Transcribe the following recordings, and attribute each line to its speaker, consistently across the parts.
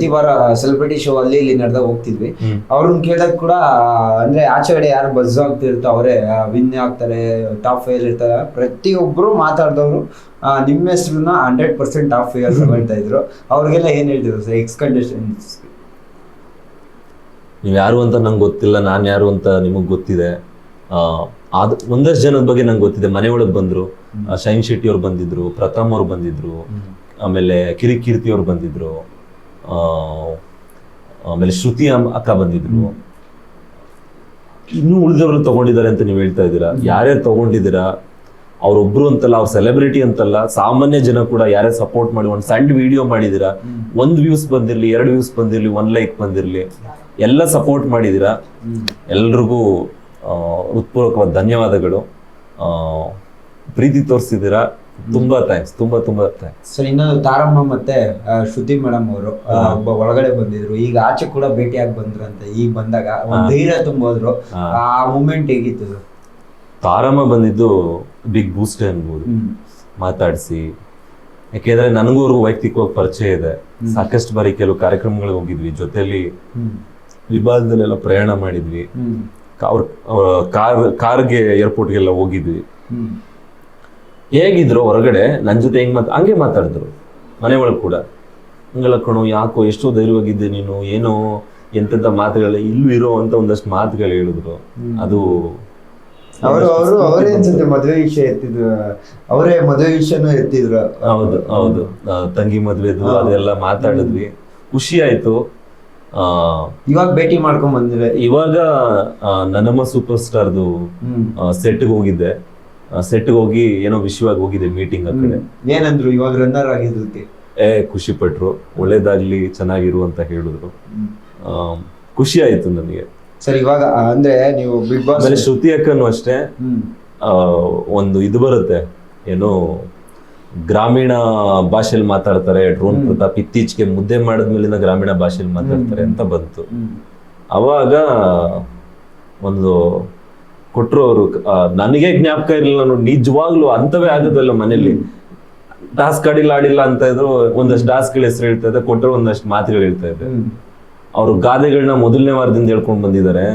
Speaker 1: ಪ್ರತಿ ವಾರ celebrity show ಅಲ್ಲಿ ಇಲ್ಲಿ ನಡೆದಾಗ ಹೋಗ್ತಿದ್ವಿ. ಅವ್ರನ್ನ ಕೇಳಕ್ ಕೂಡ ಅಂದ್ರೆ ಆಚೆ ಕಡೆ ಯಾರು ಬಸ್ ಆಗ್ತಿರ್ತೋ ಅವರೇ ವಿನ್ ಆಗ್ತಾರೆ ಟಾಪ್ ಫೈವ್ ಇರ್ತಾರೆ ಪ್ರತಿಯೊಬ್ರು ಮಾತಾಡಿದವರು ನಿಮ್ಮ ಹೆಸರನ್ನ ಹಂಡ್ರೆಡ್ ಪರ್ಸೆಂಟ್ ಟಾಪ್ ಫೈವ್ ಹೇಳ್ತಾ ಇದ್ರು. ಅವ್ರಿಗೆಲ್ಲ ಏನ್ ಹೇಳ್ತಿದ್ರು ಸರ್ ಎಕ್ಸ್ ಕಂಡೀಷನ್ಸ್
Speaker 2: ನೀವು ಯಾರು ಅಂತ ನಂಗೆ ಗೊತ್ತಿಲ್ಲ ನಾನು ಯಾರು ಅಂತ ನಿಮಗೆ ಗೊತ್ತಿದೆ. ಆದ್ ಒಂದಷ್ಟು ಜನದ ಬಗ್ಗೆ ನಂಗೆ ಗೊತ್ತಿದೆ. ಮನೆ ಒಳಗೆ ಬಂದ್ರು ಶೈನ್ ಶೆಟ್ಟಿ ಅವ್ರು ಬಂದಿದ್ರು ಪ್ರಥಮ್ ಅವ್ರು ಬಂದಿದ್ರು ಆಮೇಲೆ ಕಿರಿಕೀರ್ತಿ ಅವ್ರು ಬಂದಿದ್ರು. ಆಮೇಲೆ ಶ್ರುತಿ ಅಕ್ಕ ಬಂದಿದ್ರು. ಇನ್ನೂ ಉಳಿದವರು ತಗೊಂಡಿದ್ದಾರೆ ಅಂತ ನೀವು ಹೇಳ್ತಾ ಇದ್ದೀರಾ? ಯಾರ್ಯಾರು ತಗೊಂಡಿದ್ದೀರಾ? ಅವ್ರೊಬ್ರು ಅಂತಲ್ಲ ಅವ್ರ ಸೆಲೆಬ್ರಿಟಿ ಅಂತಲ್ಲ ಸಾಮಾನ್ಯ ಜನ ಕೂಡ ಯಾರೇ ಸಪೋರ್ಟ್ ಮಾಡಿ ಒಂದು ಸಣ್ಣ ವಿಡಿಯೋ ಮಾಡಿದಿರಾ ಒಂದ್ ವ್ಯೂಸ್ ಬಂದಿರ್ಲಿ ಎರಡು ವ್ಯೂಸ್ ಬಂದಿರ್ಲಿ ಒನ್ ಲೈಕ್ ಬಂದಿರ್ಲಿ ಎಲ್ಲ ಸಪೋರ್ಟ್ ಮಾಡಿದಿರಾ ಎಲ್ರಿಗೂ ಹೃತ್ಪೂರ್ವಕವಾದ ಧನ್ಯವಾದಗಳು. ಪ್ರೀತಿ ತೋರಿಸಿದ್ದೀರಾ? ತುಂಬಾ ಥ್ಯಾಂಕ್ಸ್ ತುಂಬಾ ತುಂಬಾ ಥ್ಯಾಂಕ್ಸ್
Speaker 1: ಸರ್ ಇನ್ನೊಂದು ತಾರಮ್ಮ ಮತ್ತೆ ಶ್ರುತಿ ಮೇಡಮ್ ಅವರು ಒಬ್ಬ ಒಳಗಡೆ ಬಂದಿದ್ರು. ಈಗ ಆಚೆ ಕೂಡ ಭೇಟಿಯಾಗಿ ಬಂದ್ರಂತೆ ಈಗ ಬಂದಾಗ. ಒಂದ್ ಧೈರ್ಯ ತುಂಬೋದ್ರು. ಆ ಮೂಮೆಂಟ್ ಹೇಗಿತ್ತು?
Speaker 2: ತಾರಮ್ಮ ಬಂದಿದ್ದು ಬಿಗ್ ಬೂಸ್ಟ್ ಅನ್ಬೋದು. ಮಾತಾಡಿಸಿ. ಯಾಕೆಂದ್ರೆ ನನಗೂ ಅವ್ರಿಗೂ ವೈಯಕ್ತಿಕವಾಗಿ ಪರಿಚಯ ಇದೆ. ಸಾಕಷ್ಟು ಬಾರಿ ಕೆಲವು ಕಾರ್ಯಕ್ರಮಗಳಿಗೆ ಹೋಗಿದ್ವಿ. ಜೊತೆಲಿ ವಿಭಾಗದಲ್ಲೆಲ್ಲ ಪ್ರಯಾಣ ಮಾಡಿದ್ವಿ. ಅವ್ರ ಕಾರ್ ಕಾರ್ಗೆ ಏರ್ಪೋರ್ಟ್ಗೆಲ್ಲ ಹೋಗಿದ್ವಿ. ಹೇಗಿದ್ರು ಹೊರಗಡೆ ನನ್ನ ಜೊತೆ ಹೆಂಗ್ ಮಾತು ಹಂಗೆ ಮಾತಾಡಿದ್ರು. ಮನೆ ಒಳಗೆ ಕೂಡ. ಹಂಗಲ್ಲ ಕಣೋ ಯಾಕೋ ಎಷ್ಟೋ ಧೈರ್ಯವಾಗಿದ್ದೆ ನೀನು ಏನೋ ಎಂತೆಂಥ ಮಾತುಗಳ ಇಲ್ಲೂ ಇರೋ ಅಂತ ಒಂದಷ್ಟು ಮಾತುಗಳು ಹೇಳಿದ್ರು. ಅದು
Speaker 1: ಅವರು ಅವರು ಅವರೇ ಅನ್ಸುತ್ತೆ ಮದುವೆ ವಿಷಯ ಎತ್ತಿದ್ರು. ಅವರೇ ಮದುವೆ ವಿಷಯನೂ ಎತ್ತಿದ್ರು.
Speaker 2: ಹೌದು ಹೌದು. ತಂಗಿ ಮದ್ವೆದು ಅದೆಲ್ಲ ಮಾತಾಡಿದ್ವಿ. ಖುಷಿ ಆಯ್ತು. ಆ,
Speaker 1: ಇವಾಗ ಭೇಟಿ ಮಾಡ್ಕೊಂಡ್ ಬಂದಿದೆ
Speaker 2: ಇವಾಗ ನನ್ನಮ್ಮ ಸೂಪರ್ ಸ್ಟಾರ್ದು
Speaker 1: ಹ್ಮ್.
Speaker 2: ಸೆಟ್ಗೆ ಹೋಗಿದ್ದೆ. ಸೆಟ್ಗೆ ಹೋಗಿ ಏನೋ ವಿಷಯವಾಗಿ ಹೋಗಿದೆ ಮೀಟಿಂಗ್ ಆ ಕಡೆ.
Speaker 1: ಏನಂದ್ರು ಇವಾಗ ರನ್ನರ್ ಆಗಿದ್ದಕ್ಕೆ
Speaker 2: ಏ ಖುಷಿ ಪಟ್ರು. ಒಳ್ಳೇದಾಗ್ಲಿ ಚೆನ್ನಾಗಿರು ಅಂತ ಹೇಳಿದ್ರು. ಖುಷಿ ಆಯ್ತು ನನಗೆ.
Speaker 1: ಸರ್ ಇವಾಗ ಅಂದ್ರೆ ನೀವು ಬಿಗ್ ಬಾಸ್
Speaker 2: ಆಮೇಲೆ ಶ್ರುತಿ ಅಕ್ಕನು ಅಷ್ಟೇ. ಆ, ಒಂದು ಇದು ಬರುತ್ತೆ. ಏನು ಗ್ರಾಮೀಣ ಭಾಷೆಯಲ್ಲಿ ಮಾತಾಡ್ತಾರೆ. ಡ್ರೋನ್ ಪ್ರತಾಪ್ ಇತ್ತೀಚೆಗೆ ಮುದ್ದೆ ಮಾಡಿದ್ಮೇಲಿಂದ ಗ್ರಾಮೀಣ ಭಾಷೆಯಲ್ಲಿ ಮಾತಾಡ್ತಾರೆ ಅಂತ ಬಂತು. ಅವಾಗ ಒಂದು ಕೊಟ್ರು ಅವರು ನನಗೆ ಜ್ಞಾಪಕ ಇರಲಿಲ್ಲ ನೋಡಿ ನಿಜವಾಗ್ಲೂ ಅಂತವೇ ಆಗೋದಲ್ಲ ಮನೇಲಿ ಟಾಸ್ಕ್ ಆಡಿಲ್ಲ ಆಡಿಲ್ಲ ಅಂತ ಇದ್ರು ಒಂದಷ್ಟು ಟಾಸ್ಕ್ಗಳ ಹೆಸರು ಹೇಳ್ತಾ ಇದ್ದೆ ಕೊಟ್ಟರು ಒಂದಷ್ಟು ಮಾತುಗಳು ಹೇಳ್ತಾ ಇದ್ದೆ. ಅವರು ಗಾದೆಗಳನ್ನ ಮೊದಲನೇ ವಾರದಿಂದ ಹೇಳ್ಕೊಂಡು ಬಂದಿದ್ದಾರೆ.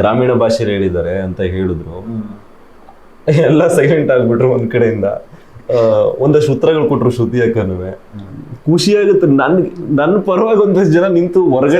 Speaker 2: ಗ್ರಾಮೀಣ ಭಾಷೆಯಲ್ಲಿ ಹೇಳಿದ್ದಾರೆ ಅಂತ ಹೇಳಿದ್ರು. ಎಲ್ಲ ಸೈಲೆಂಟ್ ಆಗ್ಬಿಟ್ರು ಒಂದ್ ಕಡೆಯಿಂದ. ಒಂದಷ್ಟು ಉತ್ತರಗಳು ಕೊಟ್ರು ಶ್ರುತಿ ಅಕ್ಕನುವೆ. ಖುಷಿ ಆಗುತ್ತೆ. ನನ್ ನನ್ನ ಪರವಾಗಿ ಒಂದಷ್ಟು ಜನ ನಿಂತು ಹೊರಗಡೆ